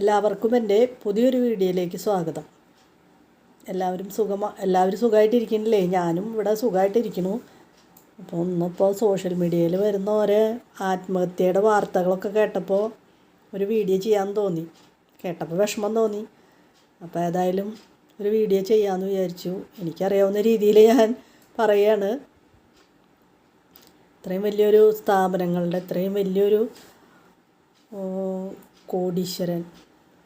എല്ലാവർക്കും എന്റെ പുതിയൊരു വീഡിയോയിലേക്ക് സ്വാഗതം. എല്ലാവരും സുഖമാ എല്ലാവരും സുഖമായിട്ടിരിക്കണില്ലേ ഞാനും ഇവിടെ സുഖമായിട്ടിരിക്കണു അപ്പോൾ ഒന്നിപ്പോൾ സോഷ്യൽ മീഡിയയിൽ വരുന്ന ഓരോ ആത്മഹത്യയുടെ വാർത്തകളൊക്കെ കേട്ടപ്പോൾ ഒരു വീഡിയോ ചെയ്യാൻ തോന്നി. കേട്ടപ്പോൾ വിഷമം തോന്നി. അപ്പോൾ ഏതായാലും ഒരു വീഡിയോ ചെയ്യാമെന്ന് വിചാരിച്ചു. എനിക്കറിയാവുന്ന രീതിയിൽ ഞാൻ പറയുകയാണ് ഇത്രയും വലിയൊരു സ്ഥാപനങ്ങളുടെ ഇത്രയും വലിയൊരു കോടീശ്വരൻ.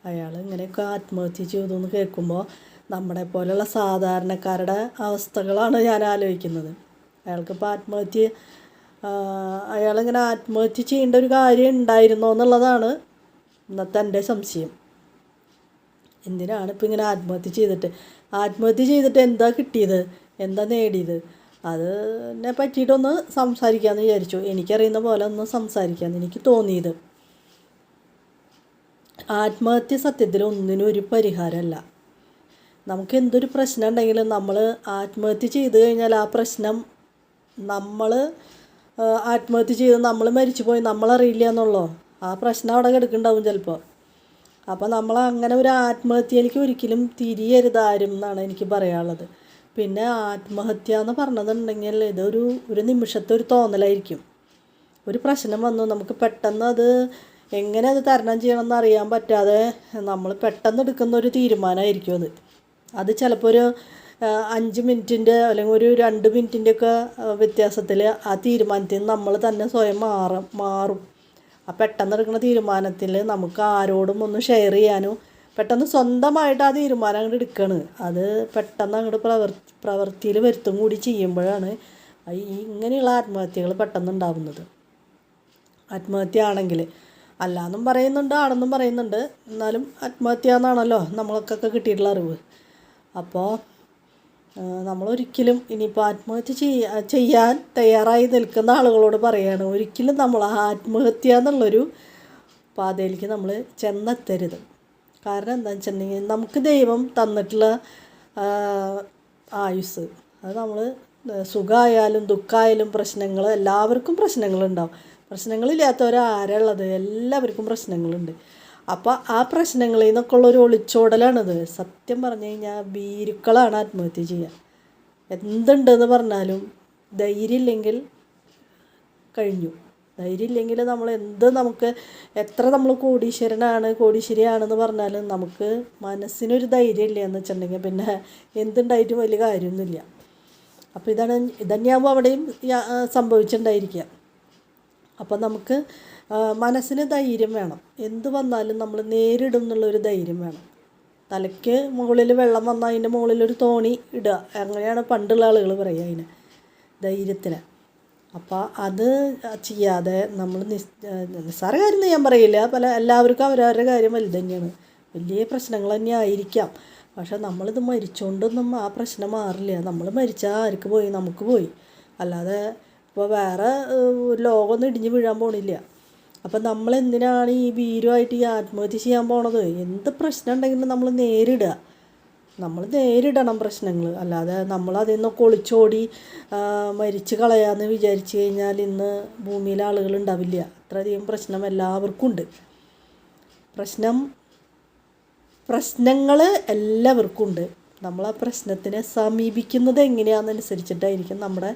അയാൾ ഇങ്ങനെയൊക്കെ ആത്മഹത്യ ചെയ്തു എന്ന് കേൾക്കുമ്പോൾ നമ്മളെ പോലെയുള്ള സാധാരണക്കാരുടെ അവസ്ഥകളാണ് ഞാൻ ആലോചിക്കുന്നത്. അയാൾക്കിപ്പോൾ ആത്മഹത്യ അയാളിങ്ങനെ ആത്മഹത്യ ചെയ്യേണ്ട ഒരു കാര്യം ഉണ്ടായിരുന്നോ എന്നുള്ളതാണ് ഇന്നത്തെ എന്റെ സംശയം. എന്തിനാണ് ഇപ്പം ഇങ്ങനെ ആത്മഹത്യ ചെയ്തിട്ട്? ആത്മഹത്യ ചെയ്തിട്ട് എന്താ കിട്ടിയത്? എന്താ നേടിയത്? അതിനെ പറ്റിയിട്ടൊന്ന് സംസാരിക്കാമെന്ന് വിചാരിച്ചു. എനിക്കറിയുന്ന പോലെ ഒന്ന് സംസാരിക്കാമെന്ന് എനിക്ക് തോന്നിയത്. ആത്മഹത്യ സത്യത്തിൽ ഒന്നിനും ഒരു പരിഹാരമല്ല. നമുക്ക് എന്തൊരു പ്രശ്നം ഉണ്ടെങ്കിലും നമ്മൾ ആത്മഹത്യ ചെയ്ത് കഴിഞ്ഞാൽ ആ പ്രശ്നം നമ്മൾ ആത്മഹത്യ ചെയ്ത് നമ്മൾ മരിച്ചു പോയി നമ്മളറിയില്ല എന്നുള്ളോ? ആ പ്രശ്നം അവിടെ കിടക്കുന്നുണ്ടാവും ചിലപ്പോൾ. അപ്പോൾ നമ്മൾ അങ്ങനെ ഒരു ആത്മഹത്യയിലേക്ക് ഒരിക്കലും തിരിയരുത് ആരും എന്നാണ് എനിക്ക് പറയാനുള്ളത്. പിന്നെ ആത്മഹത്യ എന്ന് പറഞ്ഞതുണ്ടെങ്കിൽ ഇതൊരു ഒരു നിമിഷത്തെ ഒരു തോന്നലായിരിക്കും. ഒരു പ്രശ്നം വന്നു നമുക്ക് പെട്ടെന്ന് അത് എങ്ങനെ അത് തരണം ചെയ്യണമെന്ന് അറിയാൻ പറ്റാതെ നമ്മൾ പെട്ടെന്ന് എടുക്കുന്ന ഒരു തീരുമാനമായിരിക്കും അത്. അത് ചിലപ്പോൾ ഒരു അഞ്ച് മിനിറ്റിന്റെ അല്ലെങ്കിൽ ഒരു രണ്ട് മിനിറ്റിന്റെ ഒക്കെ വ്യത്യാസത്തിൽ ആ തീരുമാനത്തിൽ നമ്മൾ തന്നെ സ്വയം മാറും മാറും. ആ പെട്ടെന്ന് എടുക്കുന്ന തീരുമാനത്തിൽ നമുക്ക് ആരോടും ഒന്ന് ഷെയർ ചെയ്യാനോ പെട്ടെന്ന് സ്വന്തമായിട്ട് ആ തീരുമാനം അങ്ങോട്ട് എടുക്കുകയാണ് അത് പെട്ടെന്ന് അങ്ങോട്ട് പ്രവർത്തി പ്രവൃത്തിയിൽ വരുത്തും കൂടി ചെയ്യുമ്പോഴാണ് ഇങ്ങനെയുള്ള ആത്മഹത്യകൾ പെട്ടെന്ന് ഉണ്ടാകുന്നത് ആത്മഹത്യ ആണെങ്കിൽ അല്ലാന്നും പറയുന്നുണ്ട് ആണെന്നും പറയുന്നുണ്ട്. എന്നാലും ആത്മഹത്യ എന്നാണല്ലോ നമ്മളൊക്കെ കിട്ടിയിട്ടുള്ള അറിവ്. അപ്പോൾ നമ്മളൊരിക്കലും ഇനിയിപ്പോൾ ആത്മഹത്യ ചെയ്യാ ചെയ്യാൻ തയ്യാറായി നിൽക്കുന്ന ആളുകളോട് പറയുകയാണ് ഒരിക്കലും നമ്മൾ ആത്മഹത്യ എന്നുള്ളൊരു പാതയിലേക്ക് നമ്മൾ ചെന്നെത്തരുത്. കാരണം എന്താണെന്ന് വെച്ചിട്ടുണ്ടെങ്കിൽ നമുക്ക് ദൈവം തന്നിട്ടുള്ള ആയുസ് അത് നമ്മൾ സുഖമായാലും ദുഃഖമായാലും പ്രശ്നങ്ങൾ എല്ലാവർക്കും പ്രശ്നങ്ങളുണ്ടാവും. പ്രശ്നങ്ങളില്ലാത്തവരാരുള്ളത് എല്ലാവർക്കും പ്രശ്നങ്ങളുണ്ട്. അപ്പോൾ ആ പ്രശ്നങ്ങളിൽ നിന്നൊക്കെ ഉള്ളൊരു ഒളിച്ചോടലാണിത്. സത്യം പറഞ്ഞു കഴിഞ്ഞാൽ ഭീരുക്കളാണ് ആത്മഹത്യ ചെയ്യുക. എന്തുണ്ടെന്ന് പറഞ്ഞാലും ധൈര്യമില്ലെങ്കിൽ കഴിഞ്ഞു. ധൈര്യമില്ലെങ്കിൽ നമ്മൾ എന്ത് നമുക്ക് എത്ര നമ്മൾ കോടീശ്വരനാണ് കോടീശ്വരിയാണെന്ന് പറഞ്ഞാലും നമുക്ക് മനസ്സിനൊരു ധൈര്യമില്ല എന്ന് വെച്ചിട്ടുണ്ടെങ്കിൽ പിന്നെ എന്തുണ്ടായിട്ടും വലിയ കാര്യമൊന്നുമില്ല. അപ്പോൾ ഇതാണ് ഇതന്നെയാകുമ്പോൾ അവിടെയും സംഭവിച്ചിട്ടുണ്ടായിരിക്കുക. അപ്പം നമുക്ക് മനസ്സിന് ധൈര്യം വേണം. എന്ത് വന്നാലും നമ്മൾ നേരിടും എന്നുള്ളൊരു ധൈര്യം വേണം. തലയ്ക്ക് മുകളിൽ വെള്ളം വന്നാൽ അതിന്റെ മുകളിലൊരു തോണി ഇടുക. അങ്ങനെയാണ് പണ്ടുള്ള ആളുകൾ പറയുക അതിന്. ധൈര്യത്തിന് അപ്പോൾ അത് ചെയ്യാതെ നമ്മൾ നിസ് നിസ്സാര കാര്യം ഞാൻ പറയില്ല. പല എല്ലാവർക്കും അവരവരുടെ കാര്യം വലുത് തന്നെയാണ്. വലിയ പ്രശ്നങ്ങൾ തന്നെ ആയിരിക്കാം. പക്ഷെ നമ്മളിത് മരിച്ചുകൊണ്ടൊന്നും ആ പ്രശ്നം മാറില്ല. നമ്മൾ മരിച്ചാൽ ആർക്ക് പോയി? നമുക്ക് പോയി. അല്ലാതെ ഇപ്പോൾ വേറെ ലോകമൊന്നും ഇടിഞ്ഞ് വീഴാൻ പോണില്ല. അപ്പം നമ്മൾ എന്തിനാണ് ഈ ഭീരുമായിട്ട് ഈ ആത്മഹത്യ ചെയ്യാൻ പോണത്? എന്ത് പ്രശ്നം ഉണ്ടെങ്കിലും നമ്മൾ നേരിടുക. നമ്മൾ നേരിടണം പ്രശ്നങ്ങൾ അല്ലാതെ നമ്മൾ അതിൽ നിന്നൊക്കെ മരിച്ചു കളയാമെന്ന് വിചാരിച്ചു കഴിഞ്ഞാൽ ഇന്ന് ഭൂമിയിൽ ആളുകൾ ഉണ്ടാവില്ല. അത്രയധികം പ്രശ്നം എല്ലാവർക്കും ഉണ്ട്. പ്രശ്നം പ്രശ്നങ്ങൾ എല്ലാവർക്കും ഉണ്ട്. നമ്മൾ ആ പ്രശ്നത്തിനെ സമീപിക്കുന്നത് എങ്ങനെയാണെന്നനുസരിച്ചിട്ടായിരിക്കും നമ്മുടെ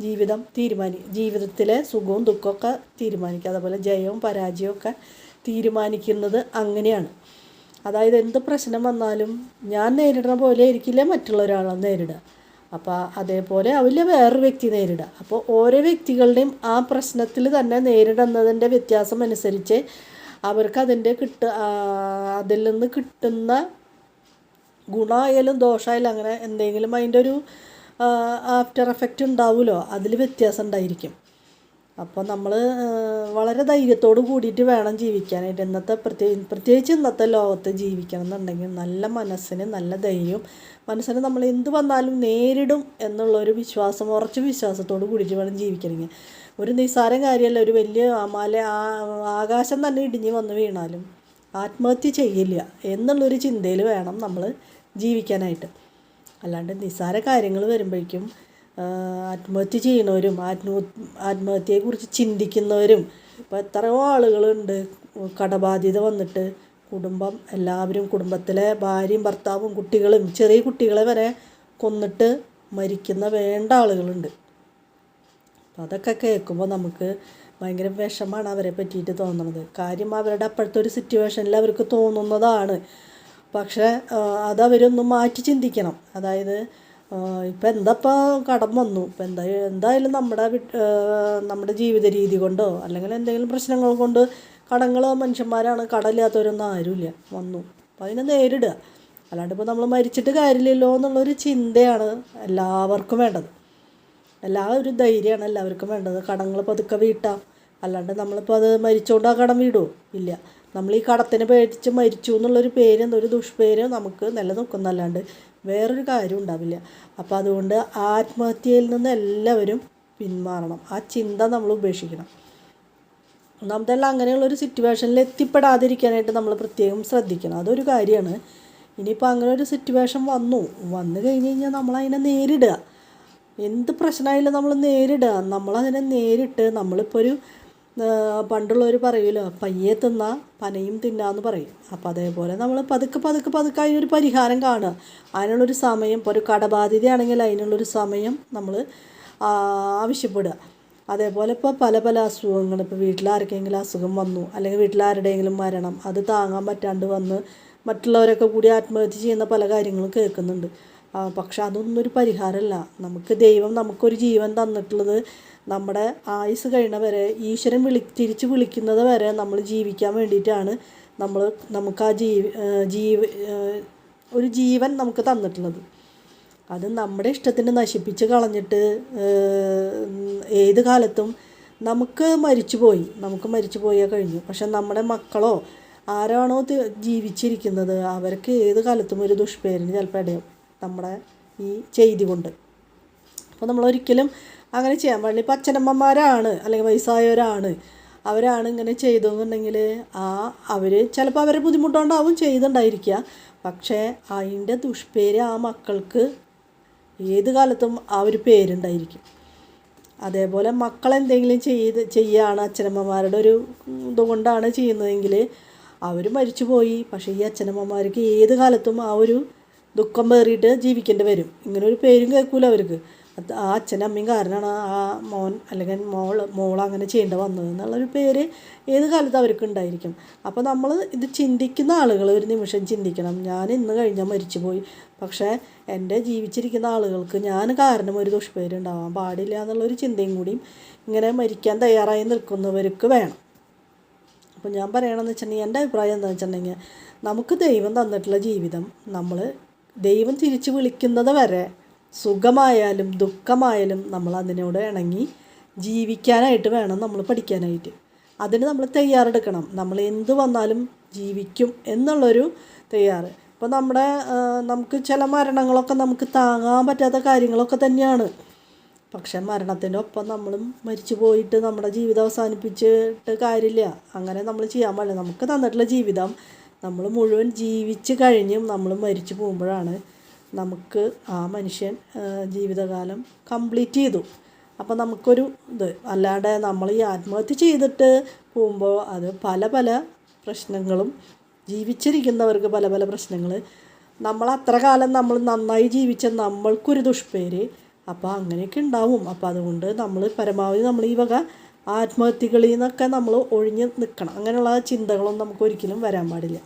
ജീവിതം തീരുമാനി ജീവിതത്തിലെ സുഖവും ദുഃഖമൊക്കെ തീരുമാനിക്കുക. അതുപോലെ ജയവും പരാജയവും ഒക്കെ തീരുമാനിക്കുന്നത് അങ്ങനെയാണ്. അതായത് എന്ത് പ്രശ്നം വന്നാലും ഞാൻ നേരിടുന്ന പോലെ ആയിരിക്കില്ല മറ്റുള്ള ഒരാളെ നേരിടുക. അപ്പോൾ അതേപോലെ ആവില്ല വേറൊരു വ്യക്തി നേരിടുക. അപ്പോൾ ഓരോ വ്യക്തികളുടെയും ആ പ്രശ്നത്തിൽ തന്നെ നേരിടുന്നതിന്റെ വ്യത്യാസം അനുസരിച്ച് അവർക്ക് അതിന്റെ കിട്ട അതിൽ നിന്ന് കിട്ടുന്ന ഗുണമായാലും ദോഷമായാലും അങ്ങനെ എന്തെങ്കിലും അതിന്റെ ഒരു ആഫ്റ്റർ എഫക്റ്റ് ഉണ്ടാവുമല്ലോ അതിൽ വ്യത്യാസം ഉണ്ടായിരിക്കും. അപ്പോൾ നമ്മൾ വളരെ ധൈര്യത്തോട് കൂടിയിട്ട് വേണം ജീവിക്കാനായിട്ട്. ഇന്നത്തെ പ്രത്യേക പ്രത്യേകിച്ച് ഇന്നത്തെ ലോകത്ത് ജീവിക്കണം എന്നുണ്ടെങ്കിൽ നല്ല മനസ്സിന് നല്ല ധൈര്യവും മനസ്സിന് നമ്മൾ എന്ത് വന്നാലും നേരിടും എന്നുള്ളൊരു വിശ്വാസം ഉറച്ച വിശ്വാസത്തോട് കൂടിയിട്ട് വേണം ജീവിക്കണമെങ്കിൽ. ഒരു നിസ്സാരം കാര്യമല്ല ഒരു വലിയ മല ആകാശം തന്നെ ഇടിഞ്ഞ് വന്ന് വീണാലും ആത്മഹത്യ ചെയ്യില്ല എന്നുള്ളൊരു ചിന്തയിൽ വേണം നമ്മൾ ജീവിക്കാനായിട്ട്. അല്ലാണ്ട് നിസ്സാര കാര്യങ്ങൾ വരുമ്പോഴേക്കും ആത്മഹത്യ ചെയ്യുന്നവരും ആത്മ ആത്മഹത്യയെക്കുറിച്ച് ചിന്തിക്കുന്നവരും ഇപ്പോൾ എത്രയോ ആളുകളുണ്ട്. കടബാധ്യത വന്നിട്ട് കുടുംബം എല്ലാവരും കുടുംബത്തിലെ ഭാര്യയും ഭർത്താവും കുട്ടികളും ചെറിയ കുട്ടികളെ വരെ കൊന്നിട്ട് മരിക്കുന്ന വേണ്ട ആളുകളുണ്ട്. അപ്പോൾ അതൊക്കെ കേൾക്കുമ്പോൾ നമുക്ക് ഭയങ്കര വിഷമാണ് അവരെ പറ്റിയിട്ട് തോന്നുന്നത്. കാര്യം അവരുടെ അപ്പോഴത്തെ ഒരു സിറ്റുവേഷനിൽ അവർക്ക് തോന്നുന്നതാണ്. പക്ഷേ അതവരൊന്ന് മാറ്റി ചിന്തിക്കണം. അതായത് ഇപ്പം എന്തപ്പോൾ കടം വന്നു? ഇപ്പം എന്താ എന്തായാലും നമ്മുടെ നമ്മുടെ ജീവിത രീതി കൊണ്ടോ അല്ലെങ്കിൽ എന്തെങ്കിലും പ്രശ്നങ്ങൾ കൊണ്ട് കടങ്ങൾ മനുഷ്യന്മാരാണ് കടമില്ലാത്തവരൊന്നും ആരുമില്ല. വന്നു. അപ്പം അതിനെ നേരിടുക. അല്ലാണ്ട് ഇപ്പോൾ നമ്മൾ മരിച്ചിട്ട് കാര്യമില്ലല്ലോ എന്നുള്ളൊരു ചിന്തയാണ് എല്ലാവർക്കും വേണ്ടത്. എല്ലാ ഒരു ധൈര്യമാണ് എല്ലാവർക്കും വേണ്ടത്. കടങ്ങൾ പതുക്കെ വീട്ടാം. അല്ലാണ്ട് നമ്മളിപ്പോൾ അത് മരിച്ചുകൊണ്ട് ആ കടം വീടുമോ ഇല്ല. നമ്മൾ ഈ കടത്തിന് പേടിച്ച് മരിച്ചു എന്നുള്ളൊരു പേര് ഒരു ദുഷ്പേര് നമുക്ക് നിലനിൽക്കുന്നല്ലാണ്ട് വേറൊരു കാര്യം ഉണ്ടാവില്ല. അപ്പോൾ അതുകൊണ്ട് ആത്മഹത്യയിൽ നിന്ന് എല്ലാവരും പിന്മാറണം. ആ ചിന്ത നമ്മൾ ഉപേക്ഷിക്കണം. ഒന്നാമതെല്ലാം അങ്ങനെയുള്ളൊരു സിറ്റുവേഷനിൽ എത്തിപ്പെടാതിരിക്കാനായിട്ട് നമ്മൾ പ്രത്യേകം ശ്രദ്ധിക്കണം. അതൊരു കാര്യമാണ്. ഇനിയിപ്പോൾ അങ്ങനെ ഒരു സിറ്റുവേഷൻ വന്നു. വന്നു കഴിഞ്ഞ് കഴിഞ്ഞാൽ നമ്മളതിനെ നേരിടുക. എന്ത് പ്രശ്നമായാലും നമ്മൾ നേരിടുക. നമ്മളതിനെ നേരിട്ട് നമ്മളിപ്പോൾ ഒരു പണ്ടുള്ളവർ പറയുമല്ലോ പയ്യെ തിന്നാ പനയും തിന്നാന്ന് പറയും. അപ്പോൾ അതേപോലെ നമ്മൾ പതുക്കെ പതുക്കെ പതുക്കെ അതിനൊരു പരിഹാരം കാണുക. അതിനുള്ളൊരു സമയം ഇപ്പോൾ ഒരു കടബാധ്യതയാണെങ്കിൽ അതിനുള്ളൊരു സമയം നമ്മൾ ആവശ്യപ്പെടുക. അതേപോലെ ഇപ്പോൾ പല പല അസുഖങ്ങൾ ഇപ്പോൾ വീട്ടിലാർക്കെങ്കിലും അസുഖം വന്നു അല്ലെങ്കിൽ വീട്ടിലാരുടെയെങ്കിലും മരണം അത് താങ്ങാൻ പറ്റാണ്ട് വന്ന് മറ്റുള്ളവരൊക്കെ കൂടി ആത്മഹത്യ ചെയ്യുന്ന പല കാര്യങ്ങളും കേൾക്കുന്നുണ്ട്. പക്ഷെ അതൊന്നും ഒരു പരിഹാരമല്ല. നമുക്ക് ദൈവം നമുക്കൊരു ജീവൻ തന്നിട്ടുള്ളത് നമ്മുടെ ആയുസ് കഴിഞ്ഞവരെ വരെ ഈശ്വരൻ വിളി തിരിച്ച് വിളിക്കുന്നത് വരെ നമ്മൾ ജീവിക്കാൻ വേണ്ടിയിട്ടാണ് നമ്മൾ നമുക്ക് ആ ജീവ ജീവ ഒരു ജീവൻ നമുക്ക് തന്നിട്ടുള്ളത്. അത് നമ്മുടെ ഇഷ്ടത്തിന് നശിപ്പിച്ച് കളഞ്ഞിട്ട് ഏത് കാലത്തും നമുക്ക് മരിച്ചു പോയി. നമുക്ക് മരിച്ചു പോയാൽ കഴിഞ്ഞു. പക്ഷെ നമ്മുടെ മക്കളോ ആരാണോ ജീവിച്ചിരിക്കുന്നത് അവർക്ക് ഏത് കാലത്തും ഒരു ദുഷ്പേരിന് ചിലപ്പോൾ ഇടയും നമ്മുടെ ഈ ചെയ്തി കൊണ്ട്. അപ്പോൾ നമ്മൾ ഒരിക്കലും അങ്ങനെ ചെയ്യാൻ പാടില്ല. ഇപ്പം അച്ഛനമ്മമാരാണ് അല്ലെങ്കിൽ വയസ്സായവരാണ് അവരാണ് ഇങ്ങനെ ചെയ്തതെന്നുണ്ടെങ്കിൽ ആ അവർ ചിലപ്പോൾ അവരെ ബുദ്ധിമുട്ടുകൊണ്ടാവും ചെയ്തുണ്ടായിരിക്കുക. പക്ഷേ അതിന്റെ ദുഷ്പേര് ആ മക്കൾക്ക് ഏത് കാലത്തും ആ ഒരു പേരുണ്ടായിരിക്കും. അതേപോലെ മക്കളെന്തെങ്കിലും ചെയ്ത് ചെയ്യുകയാണ് അച്ഛനമ്മമാരുടെ ഒരു ഇതുകൊണ്ടാണ് ചെയ്യുന്നതെങ്കിൽ അവർ മരിച്ചു പോയി പക്ഷേ ഈ അച്ഛനമ്മമാർക്ക് ഏത് കാലത്തും ആ ഒരു ദുഃഖം പേറിയിട്ട് ജീവിക്കേണ്ടി വരും. ഇങ്ങനെ ഒരു പേരും കേൾക്കൂല അവർക്ക്. ആ അച്ഛനും അമ്മയും കാരണമാണ് ആ മോൻ അല്ലെങ്കിൽ മോൾ മോൾ അങ്ങനെ ചെയ്യേണ്ട വന്നത് എന്നുള്ളൊരു പേര് ഏത് കാലത്ത് അവർക്ക് ഉണ്ടായിരിക്കും. അപ്പോൾ നമ്മൾ ഇത് ചിന്തിക്കുന്ന ആളുകൾ ഒരു നിമിഷം ചിന്തിക്കണം. ഞാൻ ഇന്ന് കഴിഞ്ഞാൽ മരിച്ചു പോയി പക്ഷേ എന്റെ ജീവിച്ചിരിക്കുന്ന ആളുകൾക്ക് ഞാൻ കാരണം ഒരു ദുഷ്പേരുണ്ടാവാൻ പാടില്ല എന്നുള്ളൊരു ചിന്തയും കൂടിയും ഇങ്ങനെ മരിക്കാൻ തയ്യാറായി നിൽക്കുന്നവർക്ക് വേണം. അപ്പോൾ ഞാൻ പറയണമെന്ന് വെച്ചിട്ടുണ്ടെങ്കിൽ എന്റെ അഭിപ്രായം എന്താണെന്ന് വെച്ചിട്ടുണ്ടെങ്കിൽ നമുക്ക് ദൈവം തന്നിട്ടുള്ള ജീവിതം നമ്മൾ ദൈവം തിരിച്ച് വിളിക്കുന്നത് വരെ സുഖമായാലും ദുഃഖമായാലും നമ്മൾ അതിനോട് ഇണങ്ങി ജീവിക്കാനായിട്ട് വേണം നമ്മൾ പഠിക്കാനായിട്ട്. അതിന് നമ്മൾ തയ്യാറെടുക്കണം. നമ്മൾ എന്ത് വന്നാലും ജീവിക്കും എന്നുള്ളൊരു തയ്യാറ്. ഇപ്പോൾ നമ്മുടെ നമുക്ക് ചില മരണങ്ങളൊക്കെ നമുക്ക് താങ്ങാൻ പറ്റാത്ത കാര്യങ്ങളൊക്കെ തന്നെയാണ്. പക്ഷെ മരണത്തിന്റെ ഒപ്പം നമ്മളും മരിച്ചു പോയിട്ട് നമ്മുടെ ജീവിതം അവസാനിപ്പിച്ചിട്ട് കാര്യമില്ല. അങ്ങനെ നമ്മൾ ചെയ്യാൻ പാടില്ല. നമുക്ക് തന്നിട്ടുള്ള ജീവിതം നമ്മൾ മുഴുവൻ ജീവിച്ച് കഴിഞ്ഞും നമ്മൾ മരിച്ചു പോകുമ്പോഴാണ് നമുക്ക് ആ മനുഷ്യൻ ജീവിതകാലം കംപ്ലീറ്റ് ചെയ്തു. അപ്പോൾ നമുക്കൊരു ഇത് അല്ലാണ്ട് നമ്മൾ ഈ ആത്മഹത്യ ചെയ്തിട്ട് പോകുമ്പോൾ അത് പല പല പ്രശ്നങ്ങളും ജീവിച്ചിരിക്കുന്നവർക്ക് പല പല പ്രശ്നങ്ങൾ. നമ്മൾ അത്ര കാലം നമ്മൾ നന്നായി ജീവിച്ച നമ്മൾക്കൊരു ദുഷ്പേര് അപ്പോൾ അങ്ങനെയൊക്കെ ഉണ്ടാവും. അപ്പോൾ അതുകൊണ്ട് നമ്മൾ പരമാവധി നമ്മൾ ഈ വക ആത്മഹത്യകളിൽ നിന്നൊക്കെ നമ്മൾ ഒഴിഞ്ഞ് നിൽക്കണം. അങ്ങനെയുള്ള ചിന്തകളൊന്നും നമുക്ക് ഒരിക്കലും വരാൻ പാടില്ല.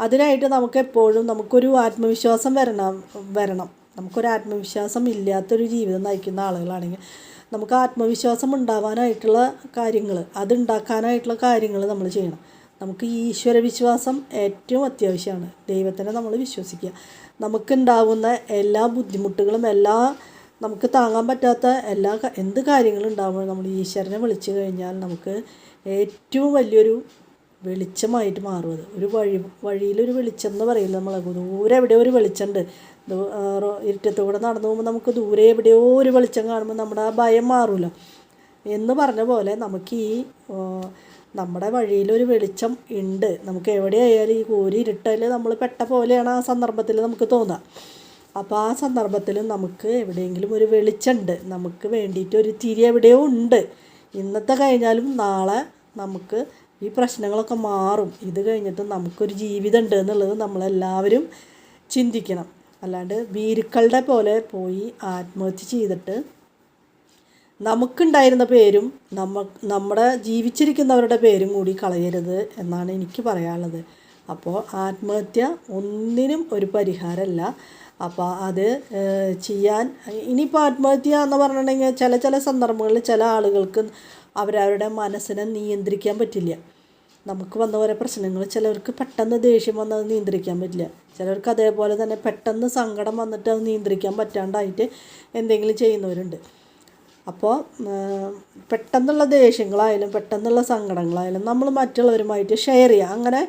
അതിനായിട്ട് നമുക്ക് എപ്പോഴും നമുക്കൊരു ആത്മവിശ്വാസം വരണം വരണം. നമുക്കൊരു ആത്മവിശ്വാസം ഇല്ലാത്തൊരു ജീവിതം നയിക്കുന്ന ആളുകളാണെങ്കിൽ നമുക്ക് ആത്മവിശ്വാസം ഉണ്ടാവാനായിട്ടുള്ള കാര്യങ്ങൾ അതുണ്ടാക്കാനായിട്ടുള്ള കാര്യങ്ങൾ നമ്മൾ ചെയ്യണം. നമുക്ക് ഈശ്വര വിശ്വാസം ഏറ്റവും അത്യാവശ്യമാണ്. ദൈവത്തിനെ നമ്മൾ വിശ്വസിക്കുക. നമുക്കുണ്ടാവുന്ന എല്ലാ ബുദ്ധിമുട്ടുകളും എല്ലാ നമുക്ക് താങ്ങാൻ പറ്റാത്ത എല്ലാ എന്ത് കാര്യങ്ങളും ഉണ്ടാവുമ്പോൾ നമ്മൾ ഈശ്വരനെ വിളിച്ചു കഴിഞ്ഞാൽ നമുക്ക് ഏറ്റവും വലിയൊരു വെളിച്ചമായിട്ട് മാറും അത് ഒരു വഴി വഴിയിലൊരു വെളിച്ചം എന്ന് പറയില്ല നമ്മൾ ദൂരെ എവിടെയോ ഒരു വെളിച്ചമുണ്ട് ദൂ- ആ, റോ- ഇരുട്ടത്ത് കൂടെ നടന്നു പോകുമ്പോൾ നമുക്ക് ദൂരെ എവിടെയോ ഒരു വെളിച്ചം കാണുമ്പോൾ നമ്മുടെ ആ ഭയം മാറുമല്ലോ എന്ന് പറഞ്ഞ പോലെ നമുക്ക് ഈ നമ്മുടെ വഴിയിലൊരു വെളിച്ചം ഉണ്ട് നമുക്ക് എവിടെയായാലും ഈ കോരി ഇരുട്ടയിൽ നമ്മൾ പെട്ട പോലെയാണ് ആ സന്ദർഭത്തിൽ നമുക്ക് തോന്നുക അപ്പോൾ ആ സന്ദർഭത്തിൽ നമുക്ക് എവിടെയെങ്കിലും ഒരു വെളിച്ചമുണ്ട് നമുക്ക് വേണ്ടിയിട്ട് ഒരു തിരി എവിടെയോ ഉണ്ട്. ഇന്നത്തെ കഴിഞ്ഞാലും നാളെ നമുക്ക് ഈ പ്രശ്നങ്ങളൊക്കെ മാറും. ഇത് കഴിഞ്ഞിട്ട് നമുക്കൊരു ജീവിതം ഉണ്ട് എന്നുള്ളത് നമ്മളെല്ലാവരും ചിന്തിക്കണം. അല്ലാണ്ട് ഭീരുക്കളുടെ പോലെ പോയി ആത്മഹത്യ ചെയ്തിട്ട് നമുക്കുണ്ടായിരുന്ന പേരും നമ്മ നമ്മുടെ ജീവിച്ചിരിക്കുന്നവരുടെ പേരും കൂടി കളയരുത് എന്നാണ് എനിക്ക് പറയാനുള്ളത്. അപ്പോൾ ആത്മഹത്യ ഒന്നിനും ഒരു പരിഹാരമല്ല. അപ്പോൾ അത് ചെയ്യാൻ ഇനിയിപ്പോൾ ആത്മഹത്യ എന്ന് പറഞ്ഞിട്ടുണ്ടെങ്കിൽ ചില ചില സന്ദർഭങ്ങളിൽ ചില ആളുകൾക്ക് അവരവരുടെ മനസ്സിനെ നിയന്ത്രിക്കാൻ പറ്റില്ല. നമുക്ക് വന്ന ഓരോ പ്രശ്നങ്ങൾ ചിലവർക്ക് പെട്ടെന്ന് ദേഷ്യം വന്ന് അത് നിയന്ത്രിക്കാൻ പറ്റില്ല. ചിലർക്ക് അതേപോലെ തന്നെ പെട്ടെന്ന് സങ്കടം വന്നിട്ട് അത് നിയന്ത്രിക്കാൻ പറ്റാണ്ടായിട്ട് എന്തെങ്കിലും ചെയ്യുന്നവരുണ്ട്. അപ്പോൾ പെട്ടെന്നുള്ള ദേഷ്യങ്ങളായാലും പെട്ടെന്നുള്ള സങ്കടങ്ങളായാലും നമ്മൾ മറ്റുള്ളവരുമായിട്ട് ഷെയർ ചെയ്യുക. അങ്ങനെ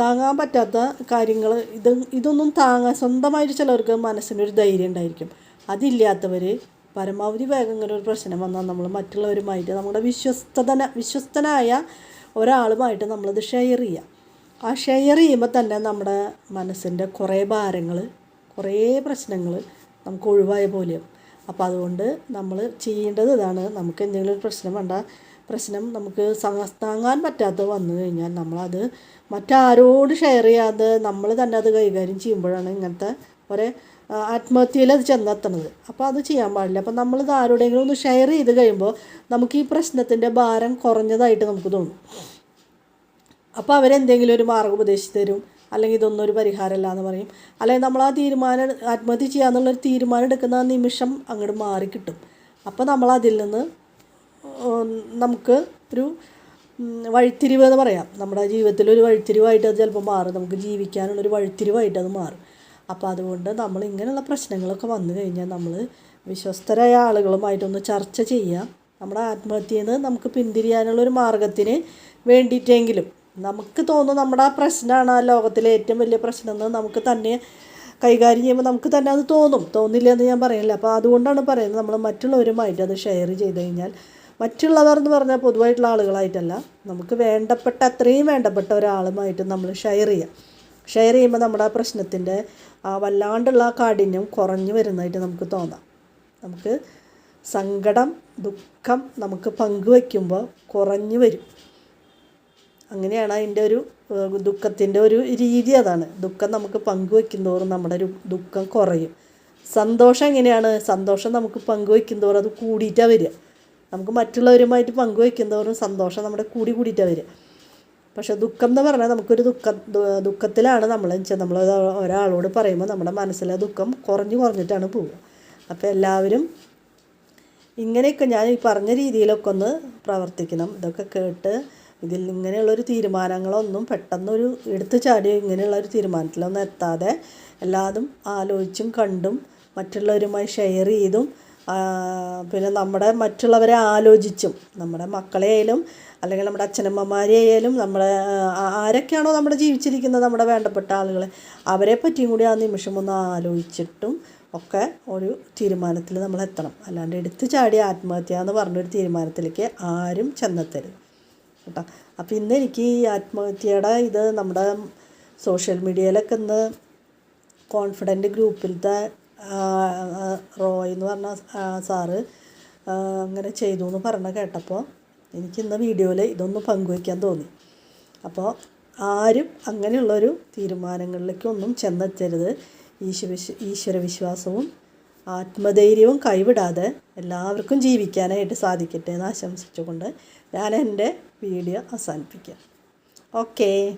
താങ്ങാൻ പറ്റാത്ത കാര്യങ്ങൾ ഇത് ഇതൊന്നും താങ്ങാൻ സ്വന്തമായിട്ട് ചിലർക്ക് മനസ്സിനൊരു ധൈര്യം ഉണ്ടായിരിക്കും. അതില്ലാത്തവർ പരമാവധി വേഗം ഇങ്ങനെ ഒരു പ്രശ്നം വന്നാൽ നമ്മൾ മറ്റുള്ളവരുമായിട്ട് നമ്മുടെ വിശ്വസ്തന വിശ്വസ്തനായ ഒരാളുമായിട്ട് നമ്മളത് ഷെയർ ചെയ്യുക. ആ ഷെയർ ചെയ്യുമ്പോൾ തന്നെ നമ്മുടെ മനസ്സിന്റെ കുറേ ഭാരങ്ങൾ കുറേ പ്രശ്നങ്ങൾ നമുക്ക് ഒഴിവായ പോലെയാവും. അപ്പോൾ അതുകൊണ്ട് നമ്മൾ ചെയ്യേണ്ടത് ഇതാണ്. നമുക്ക് എന്തെങ്കിലും ഒരു പ്രശ്നം വേണ്ട പ്രശ്നം നമുക്ക് താങ്ങാൻ പറ്റാത്ത വന്നു കഴിഞ്ഞാൽ നമ്മളത് മറ്റാരോട് ഷെയർ ചെയ്യാതെ നമ്മൾ തന്നെ അത് കൈകാര്യം ചെയ്യുമ്പോഴാണ് ഇങ്ങനത്തെ ഒരേ ആത്മഹത്യയിൽ അത് ചെന്നെത്തണത്. അപ്പോൾ അത് ചെയ്യാൻ പാടില്ല. അപ്പോൾ നമ്മളിത് ആരോടെങ്കിലും ഒന്ന് ഷെയർ ചെയ്ത് കഴിയുമ്പോൾ നമുക്ക് ഈ പ്രശ്നത്തിന്റെ ഭാരം കുറഞ്ഞതായിട്ട് നമുക്ക് തോന്നും. അപ്പോൾ അവരെന്തെങ്കിലും ഒരു മാർഗം ഉപദേശിച്ച് തരും അല്ലെങ്കിൽ ഇതൊന്നും ഒരു പരിഹാരമല്ല എന്ന് പറയും. അല്ലെങ്കിൽ നമ്മൾ ആ തീരുമാനം ആത്മഹത്യ ചെയ്യാന്നുള്ളൊരു തീരുമാനം എടുക്കുന്ന നിമിഷം അങ്ങോട്ട് മാറിക്കിട്ടും അപ്പോൾ നമ്മൾ അതിൽ നിന്ന് നമുക്ക് ഒരു വഴിത്തിരിവ് എന്ന് പറയാം. നമ്മുടെ ജീവിതത്തിൽ ഒരു വഴിത്തിരിവായിട്ട് അത് ചിലപ്പോൾ മാറും. നമുക്ക് ജീവിക്കാനുള്ളൊരു വഴിത്തിരിവായിട്ട് അത് മാറും. അപ്പോൾ അതുകൊണ്ട് നമ്മൾ ഇങ്ങനെയുള്ള പ്രശ്നങ്ങളൊക്കെ വന്നു കഴിഞ്ഞാൽ നമ്മൾ വിശ്വസ്തരായ ആളുകളുമായിട്ടൊന്ന് ചർച്ച ചെയ്യാം നമ്മുടെ ആത്മഹത്യയിൽ നിന്ന് നമുക്ക് പിന്തിരിയാനുള്ളൊരു മാർഗത്തിന് വേണ്ടിയിട്ടെങ്കിലും നമുക്ക് തോന്നും നമ്മുടെ ആ പ്രശ്നമാണ് ആ ലോകത്തിലെ ഏറ്റവും വലിയ പ്രശ്നം എന്ന് നമുക്ക് തന്നെ കൈകാര്യം ചെയ്യുമ്പോൾ നമുക്ക് തന്നെ അത് തോന്നും. തോന്നില്ല എന്ന് ഞാൻ പറയുന്നില്ല. അപ്പോൾ അതുകൊണ്ടാണ് പറയുന്നത് നമ്മൾ മറ്റുള്ളവരുമായിട്ട് അത് ഷെയർ ചെയ്ത് കഴിഞ്ഞാൽ മറ്റുള്ളവർ എന്ന് പറഞ്ഞാൽ പൊതുവായിട്ടുള്ള ആളുകളായിട്ടല്ല. നമുക്ക് വേണ്ടപ്പെട്ട അത്രയും വേണ്ടപ്പെട്ട ഒരാളുമായിട്ട് നമ്മൾ ഷെയർ ചെയ്യുക. ഷെയർ ചെയ്യുമ്പോൾ നമ്മുടെ ആ പ്രശ്നത്തിന്റെ ആ വല്ലാണ്ടുള്ള കാഠിന്യം കുറഞ്ഞു വരുന്നതായിട്ട് നമുക്ക് തോന്നാം. നമുക്ക് സങ്കടം ദുഃഖം നമുക്ക് പങ്കുവയ്ക്കുമ്പോൾ കുറഞ്ഞു വരും. അങ്ങനെയാണ് അതിന്റെ ഒരു ദുഃഖത്തിന്റെ ഒരു രീതി അതാണ്. ദുഃഖം നമുക്ക് പങ്കുവയ്ക്കും തോറും നമ്മുടെ ഒരു ദുഃഖം കുറയും. സന്തോഷം എങ്ങനെയാണ്? സന്തോഷം നമുക്ക് പങ്കുവയ്ക്കും തോറും അത് കൂടിയിട്ടാണ് വരിക. നമുക്ക് മറ്റുള്ളവരുമായിട്ട് പങ്കുവയ്ക്കും തോറും സന്തോഷം നമ്മുടെ കൂടി കൂടിയിട്ടാണ് വരിക. പക്ഷെ ദുഃഖം എന്ന് പറഞ്ഞാൽ നമുക്കൊരു ദുഃഖ ദുഃഖത്തിലാണ് നമ്മൾ നമ്മൾ ഒരാളോട് പറയുമ്പോൾ നമ്മുടെ മനസ്സിലെ ദുഃഖം കുറഞ്ഞു കുറഞ്ഞിട്ടാണ് പോവുക. അപ്പോൾ എല്ലാവരും ഇങ്ങനെയൊക്കെ ഞാൻ ഈ പറഞ്ഞ രീതിയിലൊക്കെ ഒന്ന് പ്രവർത്തിക്കണം. ഇതൊക്കെ കേട്ട് ഇതിൽ ഇങ്ങനെയുള്ളൊരു തീരുമാനങ്ങളൊന്നും പെട്ടെന്നൊരു എടുത്തു ചാടി ഇങ്ങനെയുള്ള ഒരു തീരുമാനത്തിലൊന്നും എത്താതെ എല്ലാതും ആലോചിച്ചും കണ്ടും മറ്റുള്ളവരുമായി ഷെയർ ചെയ്തും പിന്നെ നമ്മുടെ മറ്റുള്ളവരെ ആലോചിച്ചും. നമ്മുടെ മക്കളെ ആയാലും അല്ലെങ്കിൽ നമ്മുടെ അച്ഛനമ്മമാരെ ആയാലും നമ്മുടെ ആ, ആരൊക്കെയാണോ നമ്മുടെ ജീവിച്ചിരിക്കുന്നത് നമ്മുടെ വേണ്ടപ്പെട്ട ആളുകൾ അവരെ പറ്റിയും കൂടി ആ നിമിഷം ഒന്ന് ആലോചിച്ചിട്ടും ഒക്കെ ഒരു തീരുമാനത്തിൽ നമ്മൾ എത്തണം. അല്ലാണ്ട് എടുത്തു ചാടി ആത്മഹത്യ എന്ന് പറഞ്ഞൊരു തീരുമാനത്തിലേക്ക് ആരും ചെന്നെത്തരുത്. കേട്ടോ? അപ്പോൾ ഇന്ന് എനിക്ക് ഈ ആത്മഹത്യയുടെ ഇത് നമ്മുടെ സോഷ്യൽ മീഡിയയിലൊക്കെ ഇന്ന് കോൺഫിഡന്റ് ഗ്രൂപ്പിലത്തെ റോയ് എന്ന് പറഞ്ഞ സാറ് അങ്ങനെ ചെയ്തു എന്ന് പറഞ്ഞ കേട്ടപ്പോൾ എനിക്ക് എനിക്കിന്ന് വീഡിയോയിൽ ഇതൊന്ന് പങ്കുവയ്ക്കാൻ തോന്നി. അപ്പോൾ ആരും അങ്ങനെയുള്ളൊരു തീരുമാനങ്ങളിലേക്കൊന്നും ചെന്നെത്തരുത്. ഈശ്വര വിശ്വാസവും ആത്മധൈര്യവും കൈവിടാതെ എല്ലാവർക്കും ജീവിക്കാനായിട്ട് സാധിക്കട്ടെ എന്ന് ആശംസിച്ചുകൊണ്ട് ഞാൻ എന്റെ വീഡിയോ അവസാനിപ്പിക്കാം. ഓക്കേ.